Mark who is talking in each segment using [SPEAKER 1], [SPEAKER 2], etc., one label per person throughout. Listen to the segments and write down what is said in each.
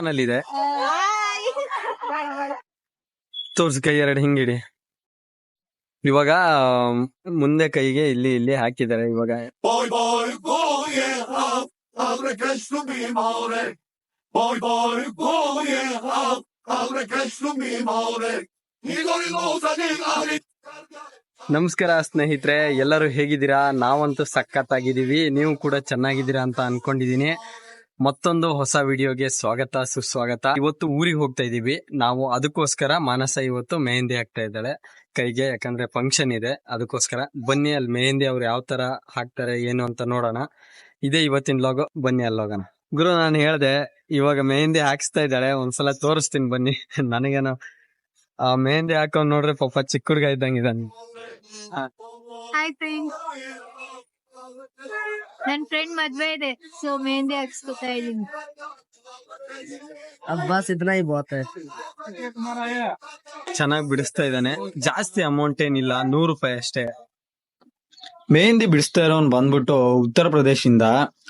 [SPEAKER 1] ನಲ್ಲಿದೆ ತೋರ್ಸ್ ಕೈ ಎರಡು ಹಿಂಗಿಡಿ. ಇವಾಗ ಮುಂದೆ ಕೈಗೆ ಇಲ್ಲಿ ಇಲ್ಲಿ ಹಾಕಿದ್ದಾರೆ ಇವಾಗ. ನಮಸ್ಕಾರ ಸ್ನೇಹಿತರೆ. ಎಲ್ಲರೂ ಹೇಗಿದ್ದೀರಾ? ನಾವಂತೂ ಸಖತ್ತಾಗಿದ್ದೀವಿ. ನೀವು ಕೂಡ ಚೆನ್ನಾಗಿದ್ದೀರಾ ಅಂತ ಅನ್ಕೊಂಡಿದೀನಿ ಮತ್ತೊಂದು ಹೊಸ ವಿಡಿಯೋಗೆ ಸ್ವಾಗತ, ಸುಸ್ವಾಗತ. ಇವತ್ತು ಊರಿಗೆ ಹೋಗ್ತಾ ಇದೀವಿ ನಾವು ಅದಕ್ಕೋಸ್ಕರ ಮಾನಸ ಇವತ್ತು ಮೆಹಂದಿ ಹಾಕ್ತಾ ಇದ್ದಾಳೆ. ಕೈಗೆ, ಯಾಕಂದ್ರೆ ಫಂಕ್ಷನ್ ಇದೆ. ಅದಕ್ಕೋಸ್ಕರ ಬನ್ನಿ, ಅಲ್ಲಿ ಮೆಹಂದಿ ಅವ್ರು ಯಾವ ತರ ಹಾಕ್ತಾರೆ, ಏನು ಅಂತ ನೋಡೋಣ. ಇದೇ ಇವತ್ತಿನ ಲಾಗ್ ಬನ್ನಿ, ಅಲ್ಲಿ ಹೋಗೋಣ. ಗುರು, ನಾನು ಹೇಳ್ದೆ, ಇವಾಗ ಮೆಹಂದಿ ಹಾಕ್ಸ್ತಾ ಇದ್ದಾಳೆ. ಒಂದ್ಸಲ ತೋರಿಸ್ತೀನಿ ಬನ್ನಿ. ನನಗೇನೋ, ಆ ಮೆಹಂದಿ ಹಾಕೊಂಡ್ ನೋಡ್ರಿ ಪಾಪ ಚಿಕ್ಕ ಹುಡುಗ ಇದ್ದಂಗೆ ಇದ್ದಾನೆ.
[SPEAKER 2] ಹಾಯ್ ಫ್ರೆಂಡ್ ನನ್ ಫ್ರೆಂಡ್ ಮದ್ವೆ ಇದೆ ಸೊ ಮೆಹಂದಿ ಹಾಕ್ಸ್ಕೊತಾ ಇದೀನಿ
[SPEAKER 3] ಅಬ್ಬಾಸ್ ಇದನ್ನ
[SPEAKER 1] ಚೆನ್ನಾಗಿ ಬಿಡಿಸ್ತಾ ಇದ್ದಾನೆ. ಜಾಸ್ತಿ ಅಮೌಂಟ್ ಏನಿಲ್ಲ ನೂರು ರೂಪಾಯಿ ಅಷ್ಟೇ. ಮೆಹಂದಿ ಬಿಡಿಸ್ತಾ ಇರೋನ್ ಬಂದ್ಬಿಟ್ಟು ಉತ್ತರ ಪ್ರದೇಶದಿಂದ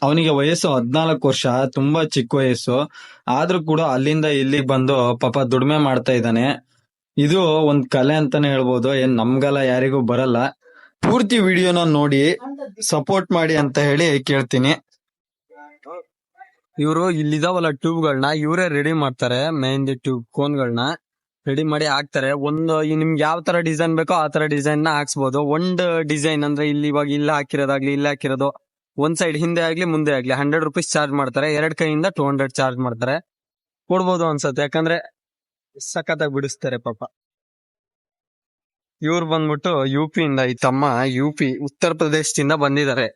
[SPEAKER 1] ಅವನಿಗೆ ವಯಸ್ಸು ಹದ್ನಾಲ್ಕು ವರ್ಷ ತುಂಬಾ ಚಿಕ್ಕ ವಯಸ್ಸು. ಆದ್ರೂ ಕೂಡ ಅಲ್ಲಿಂದ ಇಲ್ಲಿಗೆ ಬಂದು ಪಾಪ ದುಡಿಮೆ ಮಾಡ್ತಾ ಇದ್ದಾನೆ. ಇದು ಒಂದ್ ಕಲೆ ಅಂತಾನೆ ಹೇಳ್ಬೋದು. ಏನ್ ನಮ್ಗೆಲ್ಲ ಯಾರಿಗೂ ಬರಲ್ಲ. ಪೂರ್ತಿ ವಿಡಿಯೋನ ನೋಡಿ ಸಪೋರ್ಟ್ ಮಾಡಿ ಅಂತ ಹೇಳಿ ಕೇಳ್ತೀನಿ. ಇವರು ಇಲ್ಲಿದಾವಲ್ಲ ಟ್ಯೂಬ್ಗಳನ್ನ ಇವರೇ ರೆಡಿ ಮಾಡ್ತಾರೆ ಮೆಹಂದಿ ಟ್ಯೂಬ್ ಕೋನ್ ಗಳನ್ನ ರೆಡಿ ಮಾಡಿ ಹಾಕ್ತಾರೆ. ಒಂದು ನಿಮ್ಗೆ ಯಾವ ತರ ಡಿಸೈನ್ ಬೇಕೋ ಆ ತರ ಡಿಸೈನ್ನ ಹಾಕ್ಸ್ಬೋದು. ಒಂದ್ ಡಿಸೈನ್ ಅಂದ್ರೆ ಇಲ್ಲಿ ಇವಾಗ ಇಲ್ಲ ಹಾಕಿರೋದಾಗ್ಲಿ, ಇಲ್ಲ ಹಾಕಿರೋದು. ಒಂದ್ ಸೈಡ್ ಹಿಂದೆ ಆಗ್ಲಿ, ಮುಂದೆ ಆಗ್ಲಿ ಹಂಡ್ರೆಡ್ ರುಪೀಸ್ ಚಾರ್ಜ್ ಮಾಡ್ತಾರೆ. ಎರಡ್ ಕೈಯಿಂದ ಟೂ ಹಂಡ್ರೆಡ್ ಚಾರ್ಜ್ ಮಾಡ್ತಾರೆ. ಕೊಡ್ಬೋದು ಅನ್ಸತ್ತೆ. ಯಾಕಂದ್ರೆ ಸಖತ್ತಾಗಿ ಬಿಡಿಸ್ತಾರೆ ಪಾಪ. ಇವ್ರು ಬಂದ್ಬಿಟ್ಟು ಯು ಪಿ ಇಂದ ಈ ತಮ್ಮ ಯು ಪಿ, ಉತ್ತರ ಪ್ರದೇಶದಿಂದ ಬಂದಿದ್ದಾರೆ.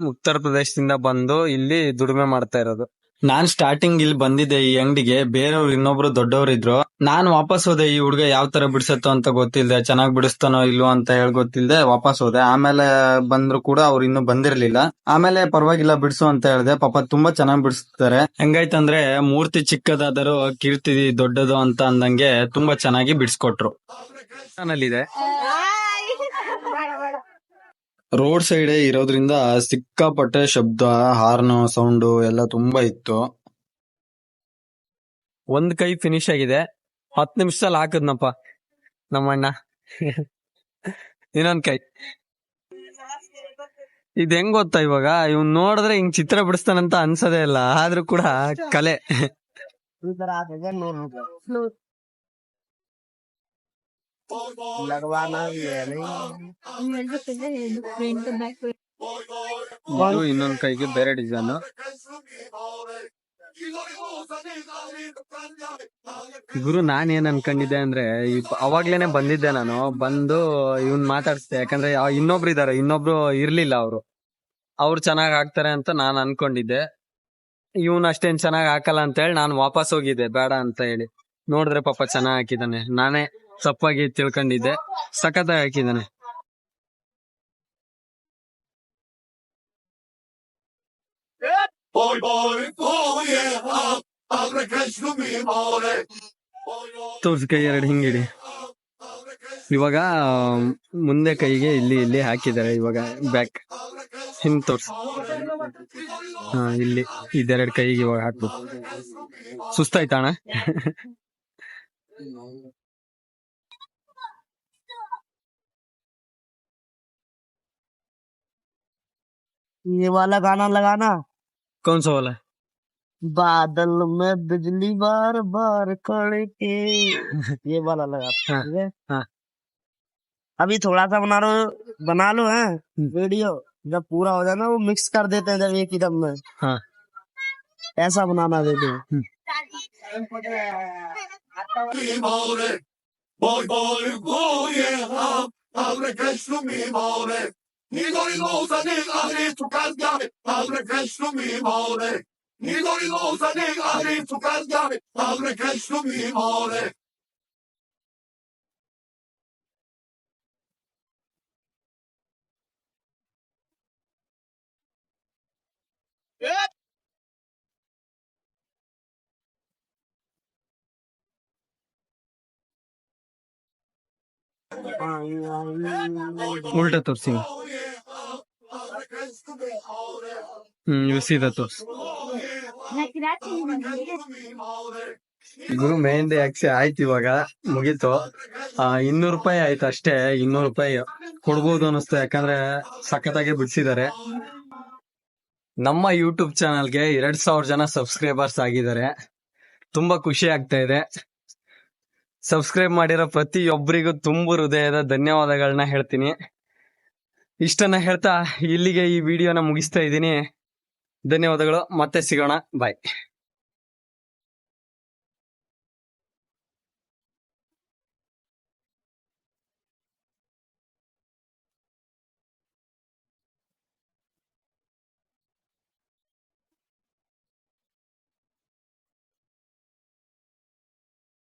[SPEAKER 1] ಉತ್ತರ ಪ್ರದೇಶದಿಂದ ಬಂದು ಇಲ್ಲಿ ದುಡಿಮೆ ಮಾಡ್ತಾ ಇರೋದು. ನಾನ್ ಸ್ಟಾರ್ಟಿಂಗ್ ಇಲ್ಲಿ ಬಂದಿದ್ದೆ ಈ ಅಂಗಡಿಗೆ. ಬೇರೆಯವ್ರು ಇನ್ನೊಬ್ರು ದೊಡ್ಡವ್ರು ಇದ್ರು. ನಾನ್ ವಾಪಸ್ ಹೋದೆ ಈ ಹುಡುಗ ಯಾವ ತರ ಬಿಡಿಸತ್ತೋ ಅಂತ ಗೊತ್ತಿಲ್ದೆ ಚೆನ್ನಾಗ್ ಬಿಡಿಸ್ತಾನೋ ಇಲ್ವೋ ಅಂತ ಹೇಳಿ ಗೊತ್ತಿಲ್ದೆ ವಾಪಸ್ ಹೋದೆ. ಆಮೇಲೆ ಬಂದ್ರು ಕೂಡ ಅವ್ರು ಇನ್ನು ಬಂದಿರ್ಲಿಲ್ಲ. ಆಮೇಲೆ ಪರವಾಗಿಲ್ಲ ಬಿಡಿಸು ಅಂತ ಹೇಳ್ದೆ. ಪಾಪ ತುಂಬಾ ಚೆನ್ನಾಗ್ ಬಿಡಿಸ್ತಾರೆ. ಹೆಂಗಾಯ್ತಂದ್ರೆ ಮೂರ್ತಿ ಚಿಕ್ಕದಾದರೂ ಕೀರ್ತಿ ದೊಡ್ಡದು ಅಂತ ಅಂದಂಗೆ ತುಂಬಾ ಚೆನ್ನಾಗಿ ಬಿಡಿಸ್ಕೊಟ್ರು. ನಲ್ಲಿದೆ ರೋಡ್ ಸೈಡ್ ಇರೋದ್ರಿಂದ ಸಿಕ್ಕಾಪಟ್ಟೆ ಶಬ್ದ, ಹಾರ್ನ್, ಸೌಂಡ್ ಎಲ್ಲ ತುಂಬಾ ಇತ್ತು. ಒಂದ್ ಕೈ ಫಿನಿಶ್ ಆಗಿದೆ. ಹತ್ತು ನಿಮಿಷದಲ್ಲಿ ಹಾಕದ್ನಪ್ಪ ನಮ್ಮಣ್ಣ. ಇನ್ನೊಂದ್ ಕೈ. ಇದ್ ಹೆಂಗ್ ಗೊತ್ತಾ ಇವಾಗ? ಇವ್ನ್ ನೋಡಿದ್ರೆ ಹಿಂಗ್ ಚಿತ್ರ ಬಿಡಿಸ್ತಾನಂತ ಅನ್ಸದೇ ಇಲ್ಲ. ಆದ್ರೂ ಕೂಡ ಕಲೆ.
[SPEAKER 3] लगवाना भी है नहीं
[SPEAKER 2] ಫ್ರೆಂಡ್ ಬ್ಯಾಕ್
[SPEAKER 1] ಇದು ಇನ್ನೊಂದ್ ಕೈಗೆ ಬೇರೆ design
[SPEAKER 4] Igor Rosa di Ari.
[SPEAKER 1] ಗುರು ನಾನ್ ಏನ್ ಅನ್ಕೊಂಡಿದ್ದೆ ಅಂದ್ರೆ ಈ- ಅವಾಗ್ಲೇನೆ ಬಂದಿದ್ದೆ ನಾನು ಬಂದು ಇವ್ನ್ ಮಾತಾಡ್ಸ್ದೆ ಯಾಕಂದ್ರೆ ಆ ಇನ್ನೊಬ್ರು ಇದಾರೆ ಇನ್ನೊಬ್ರು ಇರ್ಲಿಲ್ಲ ಅವ್ರು ಅವ್ರು ಚೆನ್ನಾಗ್ ಹಾಕ್ತಾರೆ ಅಂತ ನಾನ್ ಅನ್ಕೊಂಡಿದ್ದೆ ಇವ್ನ್ ಅಷ್ಟೇನ್ ಚೆನ್ನಾಗ್ ಹಾಕಲ್ಲ ಅಂತ ಹೇಳಿ ನಾನ್ ವಾಪಸ್ ಹೋಗಿದ್ದೆ ಬೇಡ ಅಂತ ಹೇಳಿ ನೋಡಿದ್ರೆ ಪಾಪ ಚೆನ್ನಾಗ್ ಹಾಕಿದಾನೆ ನಾನೇ ತಪ್ಪಾಗಿ ತಿಳ್ಕೊಂಡಿದ್ದೆ. ಸಖತ್ತಾಗಿ ಹಾಕಿದ್ದಾನೆ.
[SPEAKER 4] Boy,
[SPEAKER 1] ತೋರ್ಸ್ ಕೈ ಎರಡು ಹಿಂಗಿಡಿ. ಇವಾಗ ಮುಂದೆ ಕೈಗೆ ಇಲ್ಲಿ ಇಲ್ಲಿ ಹಾಕಿದ್ದಾರೆ. ಇವಾಗ ಬ್ಯಾಕ್ ಹಿಂಗ್ ತೋರ್ಸ್. ಹಾ ಇಲ್ಲಿ. ಇದೆರಡು ಕೈಗೆ ಇವಾಗ ಹಾಕ್ಬೇಕು. ಸುಸ್ತಾಯ್ತಾ
[SPEAKER 3] ये वाला गाना लगाना।
[SPEAKER 1] कौन सा वाला?
[SPEAKER 3] बादल में बिजली बार बार कड़के। ये वाला लगा
[SPEAKER 1] हाँ,
[SPEAKER 3] हाँ। अभी थोड़ा सा बना लो बना लो है वीडियो। जब पूरा हो जाए ना वो मिक्स कर देते हैं जब एक ही दम में।
[SPEAKER 1] हाँ।
[SPEAKER 3] ऐसा बनाना
[SPEAKER 4] video. Boy, boy, boy, yeah, abre questo mi more. Igor Rosa Nicolinosa negare su cardiame, padre Cristo mi vuole. Nicolinosa negare su cardiame, padre Cristo mi vuole. Yeah. उल्टा
[SPEAKER 1] तब सिंह ತೋರ್ಸಿ ಹ್ಮ್ see ಸೀದಾ ತೋರ್ಸ್. ಗುರು ಮೆಹಂದಿ ಹಾಕ್ಸಿ ಆಯ್ತು ಇವಾಗ, ಮುಗೀತು. ಇನ್ನೂರು ರೂಪಾಯಿ ಆಯ್ತು ಅಷ್ಟೇ, ಇನ್ನೂರು ರೂಪಾಯಿ ಕೊಡ್ಬೋದು ಅನಿಸ್ತು ಯಾಕಂದ್ರೆ ಸಖತ್ತಾಗಿ ಬಿಡಿಸಿದ್ದಾರೆ. ನಮ್ಮ ಯೂಟ್ಯೂಬ್ ಚಾನಲ್ಗೆ ಎರಡ್ ಸಾವಿರ ಜನ ಸಬ್ಸ್ಕ್ರೈಬರ್ಸ್ ಆಗಿದ್ದಾರೆ. ತುಂಬಾ ಖುಷಿ ಆಗ್ತಾ ಇದೆ. ಸಬ್ಸ್ಕ್ರೈಬ್ ಮಾಡಿರೋ ಪ್ರತಿಯೊಬ್ಬರಿಗೂ ತುಂಬ ಹೃದಯದ ಧನ್ಯವಾದಗಳನ್ನ ಹೇಳ್ತೀನಿ. ಇಷ್ಟನ್ನ ಹೇಳ್ತಾ ಇಲ್ಲಿಗೆ ಈ ವಿಡಿಯೋನ ಮುಗಿಸ್ತಾ ಇದ್ದೀನಿ. ಧನ್ಯವಾದಗಳು. ಮತ್ತೆ ಸಿಗೋಣ. ಬಾಯ್